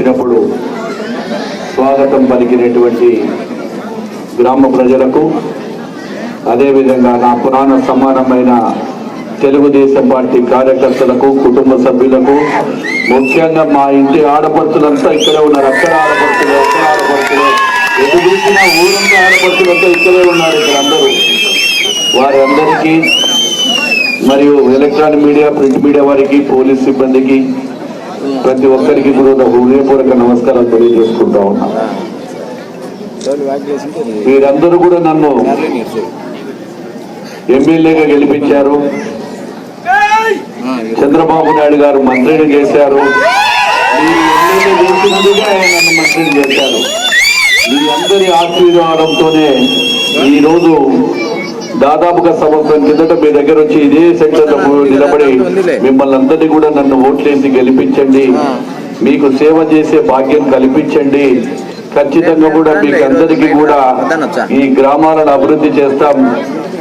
వచ్చినప్పుడు స్వాగతం పలికినటువంటి గ్రామ ప్రజలకు అదేవిధంగా నా పురాణ సమానమైన తెలుగుదేశం పార్టీ కార్యకర్తలకు కుటుంబ సభ్యులకు ముఖ్యంగా మా ఇంటి ఆడపడుతులంతా ఇక్కడ ఉన్నారు. అక్కడ ఆడపడుతులు అక్కడ ఆడపడుతులు ఎటు చూసినా ఊరంతా ఆడపడుతులంతా ఇక్కడే ఉన్నారు ఇక్కడ అందరూ. వారి అందరికీ మరియు ఎలక్ట్రానిక్ మీడియా ప్రింట్ మీడియా వారికి పోలీస్ సిబ్బందికి ప్రతి ఒక్కరికి కూడా నా హృదయపూర్వక నమస్కారాలు తెలియజేసుకుంటా ఉన్నా. వీరందరూ కూడా నన్ను ఎమ్మెల్యేగా గెలిపించారు. చంద్రబాబు నాయుడు గారు మంత్రిని చేశారు. నన్ను మంత్రిని చేశారు. మీ అందరి ఆశీర్వాదంతోనే ఈరోజు దాదాపుగా సంవత్సరం కిందట మీ దగ్గర వచ్చి ఇదే సెక్టర్ నిలబడి మిమ్మల్ని అందరినీ కూడా నన్ను ఓట్లేసి గెలిపించండి. మీకు సేవ చేసే భాగ్యం కల్పించండి. ఖచ్చితంగా కూడా మీకు అందరికీ కూడా ఈ గ్రామాలను అభివృద్ధి చేస్తాం.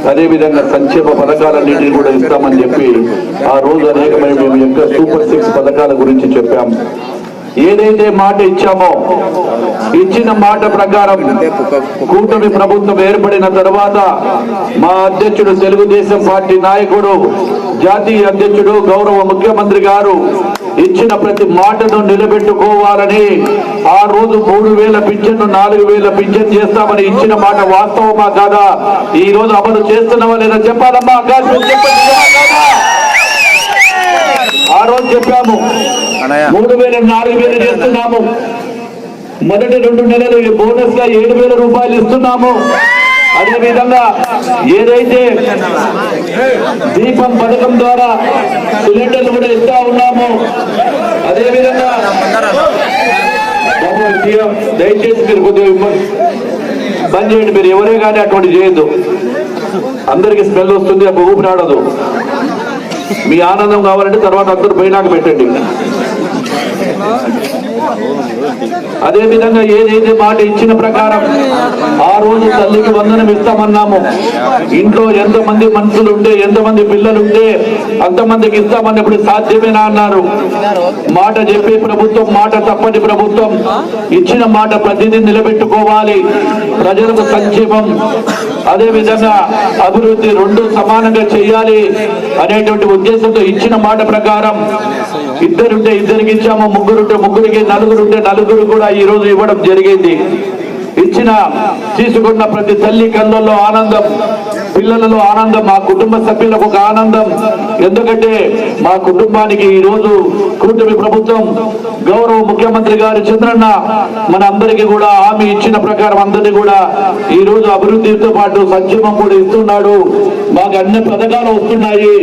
అదే విధంగా సంక్షేమ పథకాలన్నింటినీ కూడా ఇస్తామని చెప్పి ఆ రోజు అనేకమైన మేము యొక్క సూపర్ సిక్స్ పథకాల గురించి చెప్పాం. ఏదైతే మాట ఇచ్చామో ఇచ్చిన మాట ప్రకారం కూటమి ప్రభుత్వం ఏర్పడిన తర్వాత మా అధ్యక్షుడు తెలుగుదేశం పార్టీ నాయకుడు జాతీయ అధ్యక్షుడు గౌరవ ముఖ్యమంత్రి గారు ఇచ్చిన ప్రతి మాటను నిలబెట్టుకోవాలని ఆ రోజు మూడు వేల పింఛన్ను నాలుగు వేల పింఛన్ చేస్తామని ఇచ్చిన మాట వాస్తవమా కాదా? ఈ రోజు అమలు చేస్తున్నావా లేదా చెప్పాలమ్మా? చెప్పండి. ఆ రోజు చెప్పాము. మూడు వేల నాలుగు వేలు చేస్తున్నాము. మొదటి రెండు నెలలు బోనస్గా ఏడు వేల రూపాయలు ఇస్తున్నాము. అదే విధంగా ఏదైతే దీపం పథకం ద్వారా సిలిండర్లు కూడా ఇస్తా ఉన్నాము. అదే విధంగా దయచేసి మీరు కొద్దిగా. బంద్ చేయండి. మీరు ఎవరే కానీ అటువంటి చేయొద్దు. అందరికి స్మెల్ వస్తుంది అప్పుడు ఊపిరాడదు మీ ఆనందం కావాలంటే తర్వాత అందరూ పోయినాక పెట్టండి. అదే విధంగా ఏదైతే మాట ఇచ్చిన ప్రకారం ఆ రోజు తల్లికి వందనం ఇస్తామన్నాము. ఇంట్లో ఎంతమంది మనుషులు ఉంటే ఎంతమంది పిల్లలు ఉంటే అంతమందికి ఇస్తామన్నప్పుడు సాధ్యమేనా అన్నారు. మాట చెప్పే ప్రభుత్వం మాట తప్పటి ప్రభుత్వం ఇచ్చిన మాట ప్రతిదీ నిలబెట్టుకోవాలి. ప్రజలకు సంక్షేమం అదే విధంగా అభివృద్ధి రెండు సమానంగా చేయాలి అనేటువంటి ఉద్దేశంతో ఇచ్చిన మాట ప్రకారం ఇద్దరుంటే ఇద్దరికి ఇచ్చాము ముగ్గురుంటే ముగ్గురికి నలుగురుంటే నలుగురు కూడా ఈ రోజు ఇవ్వడం జరిగింది. ఇచ్చిన తీసుకున్న ప్రతి తల్లి కళ్ళల్లో ఆనందం పిల్లలలో ఆనందం మా కుటుంబ సభ్యులకు ఒక ఆనందం. ఎందుకంటే మా కుటుంబానికి ఈ రోజు కూటమి ప్రభుత్వం గౌరవ ముఖ్యమంత్రి గారు చంద్రన్న మన అందరికీ కూడా హామీ ఇచ్చిన ప్రకారం అందరినీ కూడా ఈ రోజు అభివృద్ధితో పాటు సంక్షేమం కూడా ఇస్తున్నాడు. మాకు అన్ని పథకాలు వస్తున్నాయి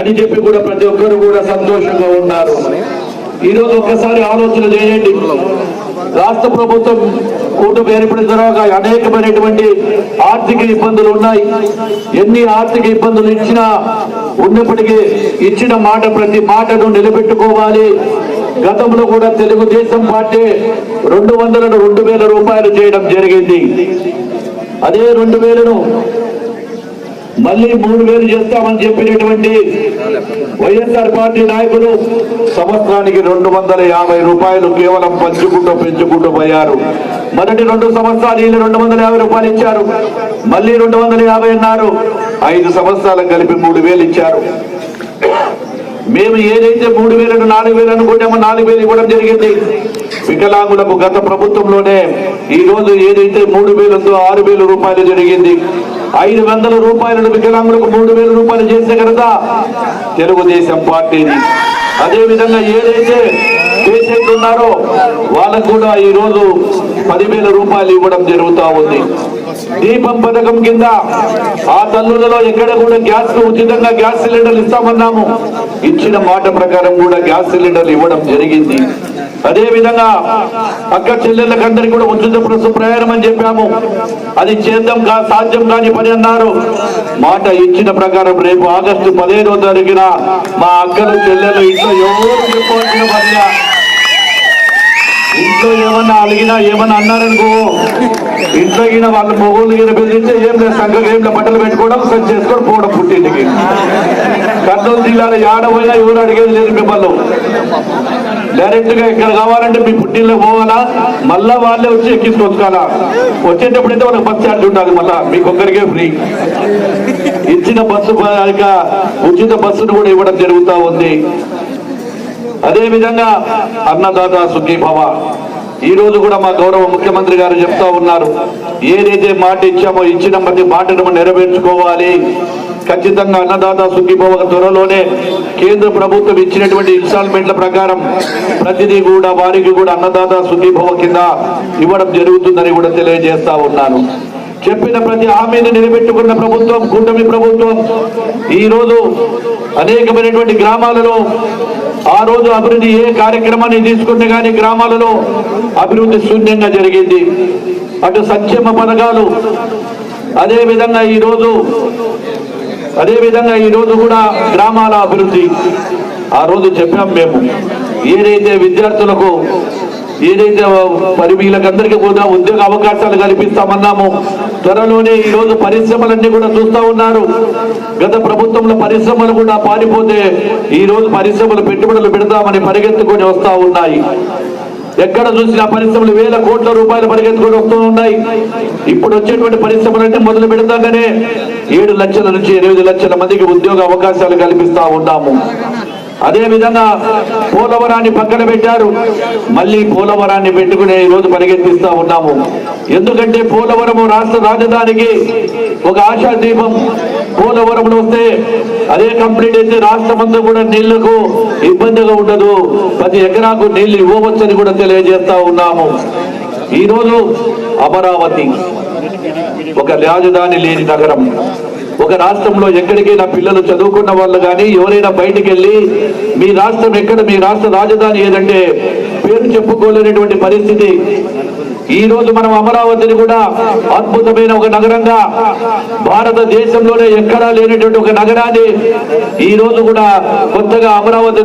అని చెప్పి కూడా ప్రతి ఒక్కరు కూడా సంతోషంగా ఉన్నారు. ఈరోజు ఒకసారి ఒక్కసారి ఆలోచన చేయండి. రాష్ట్ర ప్రభుత్వం కూటమి ఏర్పడిన తర్వాత అనేకమైనటువంటి ఆర్థిక ఇబ్బందులు ఉన్నాయి. ఎన్ని ఆర్థిక ఇబ్బందులు ఇచ్చినా ఉన్నప్పటికీ ఇచ్చిన మాట ప్రతి మాటను నిలబెట్టుకోవాలి. గతంలో కూడా తెలుగుదేశం పార్టీ రెండు వందలను రెండు వేల రూపాయలు చేయడం జరిగింది. అదే రెండు వేలను మళ్ళీ మూడు వేలు చేస్తామని చెప్పినటువంటి వైఎస్ఆర్ పార్టీ నాయకులు సంవత్సరానికి రెండు వందల యాభై రూపాయలు కేవలం పంచుకుంటూ పెంచుకుంటూ పోయారు. మొదటి రెండు సంవత్సరాలు వీళ్ళు రెండు వందల యాభై రూపాయలు ఇచ్చారు. మళ్ళీ రెండు వందల యాభై అన్నారు. ఐదు సంవత్సరాలకు కలిపి మూడు వేలు ఇచ్చారు. మేము ఏదైతే మూడు వేలను నాలుగు వేలు అనుకుంటామో నాలుగు వేలు ఇవ్వడం జరిగింది. వికలాంగులకు గత ప్రభుత్వంలోనే ఈ రోజు ఏదైతే మూడు వేలు ఉందో ఆరు వేల రూపాయలు జరిగింది ఐదు వందల రూపాయలను వికలాంగులకు మూడు వేల రూపాయలు చేసే కదా తెలుగుదేశం పార్టీని. అదే విధంగా ఏదైతే పేషెంట్ ఉన్నారో వాళ్ళకు కూడా ఈ రోజు పదివేల రూపాయలు ఇవ్వడం జరుగుతూ ఉంది. దీపం పథకం కింద ఆ తల్లులలో ఎక్కడ కూడా గ్యాస్ ఉచితంగా గ్యాస్ సిలిండర్లు ఇస్తామన్నాము. ఇచ్చిన మాట ప్రకారం కూడా గ్యాస్ సిలిండర్లు ఇవ్వడం జరిగింది. అదే విధంగా అక్క చెల్లెళ్ళకందరికీ కూడా ఉచిత బస్సు ప్రయాణం అని చెప్పాము. అది చేద్దాం కా సాధ్యం కాని పని అన్నారు. మాట ఇచ్చిన ప్రకారం రేపు ఆగస్టు పదిహేనో తారీఖున మా అక్కలు చెల్లెలు ఇంట్లో ఎవరు చెప్పవలసిన పనిగా ఇంట్లో ఏమన్నా అడిగినా ఏమన్నా అన్నారనుకో ఇంట్లో ఈయన వాళ్ళ మొగోళ్ళు ఈయన బెదిరిస్తే ఏం లేదు సంఘం ఏం బట్టలు పెట్టుకోవడం సరి చేసుకొని పోవడం పుట్టింటికి. కర్నూలు జిల్లాలో ఏడ పోయినా ఎవరు అడిగేది లేదు మిమ్మల్ని. డైరెక్ట్గా ఇక్కడ కావాలంటే మీ పుట్టిల్లో పోవాలా? మళ్ళా వాళ్ళే వచ్చి ఎక్కించుకోవాలా వచ్చేటప్పుడు అయితే వాళ్ళకి బస్ ఛార్జ్ ఉండాలి మళ్ళా. మీకు ఒక్కరికే ఫ్రీ. ఇచ్చిన బస్సు ఇక ఉచిత బస్సును కూడా ఇవ్వడం జరుగుతూ ఉంది. అదే విధంగా అన్నదాత సుఖీభవ. ఈ రోజు కూడా మా గౌరవ ముఖ్యమంత్రి గారు చెప్తా ఉన్నారు. ఏదైతే మాట ఇచ్చామో ఇచ్చిన ప్రతి మాటను నెరవేర్చుకోవాలి. ఖచ్చితంగా అన్నదాత సుఖీభవ త్వరలోనే కేంద్ర ప్రభుత్వం ఇచ్చినటువంటి ఇన్స్టాల్మెంట్ల ప్రకారం ప్రతిదీ కూడా వారికి కూడా అన్నదాత సుఖీభవ కింద ఇవ్వడం జరుగుతుందని కూడా తెలియజేస్తా ఉన్నాను. చెప్పిన ప్రతి హామీని నిలబెట్టుకున్న ప్రభుత్వం కూటమి ప్రభుత్వం ఈ రోజు అనేకమైనటువంటి గ్రామాలలో ఆ రోజు అభివృద్ధి ఏ కార్యక్రమాన్ని తీసుకుంటే కానీ గ్రామాలలో అభివృద్ధి శూన్యంగా జరిగింది. అటు సంక్షేమ పథకాలు అదేవిధంగా ఈరోజు అదేవిధంగా ఈరోజు ఈ రోజు కూడా గ్రామాల అభివృద్ధి. ఆ రోజు చెప్పాం మేము. ఏదైతే విద్యార్థులకు ఏదైతే మరి వీళ్ళకందరికీ కూడా ఉద్యోగ అవకాశాలు కల్పిస్తామన్నాము త్వరలోనే ఈరోజు పరిశ్రమలన్నీ కూడా చూస్తా ఉన్నారు. గత ప్రభుత్వంలో పరిశ్రమలు కూడా పారిపోతే ఈ రోజు పరిశ్రమలు పెట్టుబడులు పెడతామని పరిగెత్తుకొని వస్తా ఉన్నాయి. ఎక్కడ చూసినా పరిశ్రమలు వేల కోట్ల రూపాయలు పరిగెత్తుకొని వస్తూ ఉన్నాయి. ఇప్పుడు వచ్చేటువంటి పరిశ్రమలు అంటే మొదలు పెడతాగానే ఏడు లక్షల నుంచి ఎనిమిది లక్షల మందికి ఉద్యోగ అవకాశాలు కల్పిస్తా ఉన్నాము. అదే విధంగా పోలవరాన్ని పక్కన పెట్టారు. మళ్ళీ పోలవరాన్ని పెట్టుకునే ఈరోజు రోజు ఉన్నాము. ఎందుకంటే పోలవరము రాష్ట్ర రాజధానికి ఒక ఆశాదీపం. పోలవరంలో వస్తే అదే కంప్లీట్ అయితే రాష్ట్రమంతా కూడా నీళ్ళకు ఇబ్బందిగా ఉండదు. ప్రతి ఎకరాకు నీళ్ళు ఇవ్వవచ్చని కూడా తెలియజేస్తా ఉన్నాము. ఈ రోజు అమరావతి ఒక రాజధాని లేని నగరం. ఒక రాష్ట్రంలో ఎక్కడికైనా పిల్లలు చదువుకున్న వాళ్ళు కానీ ఎవరైనా బయటికి వెళ్ళి మీ రాష్ట్రం ఎక్కడ? మీ రాష్ట్ర రాజధాని ఏదంటే? పేరు చెప్పుకోలేనటువంటి పరిస్థితి. ఈ రోజు మనం అమరావతిని కూడా అద్భుతమైన ఒక నగరంగా భారతదేశంలోనే ఎక్కడా లేనటువంటి ఒక నగరాన్ని ఈ రోజు కూడా కొత్తగా అమరావతి